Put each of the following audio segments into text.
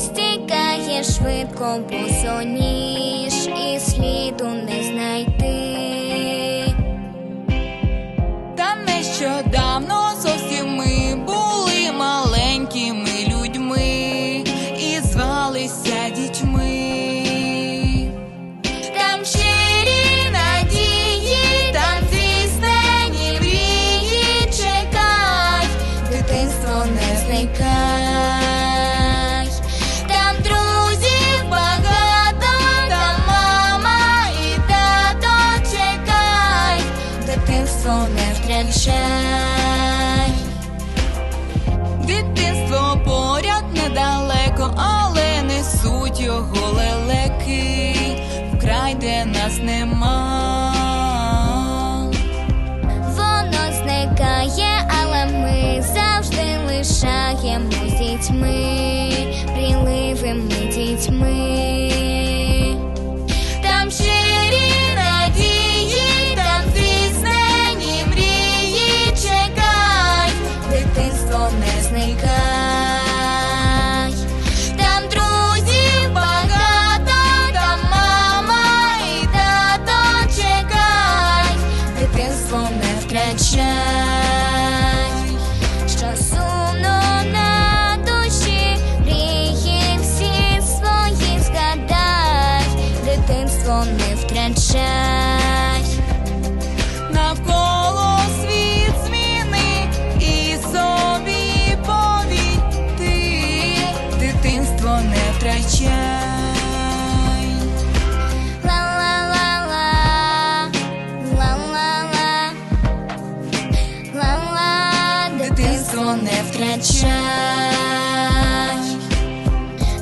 стікає швидко, посоніш і сліду не знайти. Та нещодавно зовсім ми були маленькими людьми і звалися дітьми. Там Не зникай втрачай. Дитинство поряд недалеко, але несуть його лелеки, вкрай де нас нема. Воно зникає, але ми завжди лишаємось дітьми, пріливими дітьми. Дитинство не втрачай.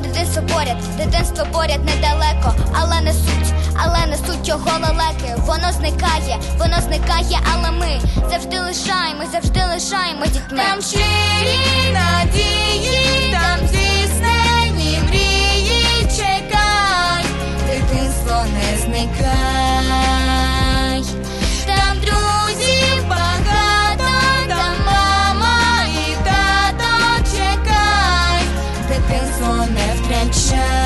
Дитинство поряд, дитинство поряд недалеко, але не суть, але не суть його лелеки. Воно зникає, воно зникає, але ми завжди лишаємо, завжди лишаємо дітьми. Там щирі sunshine.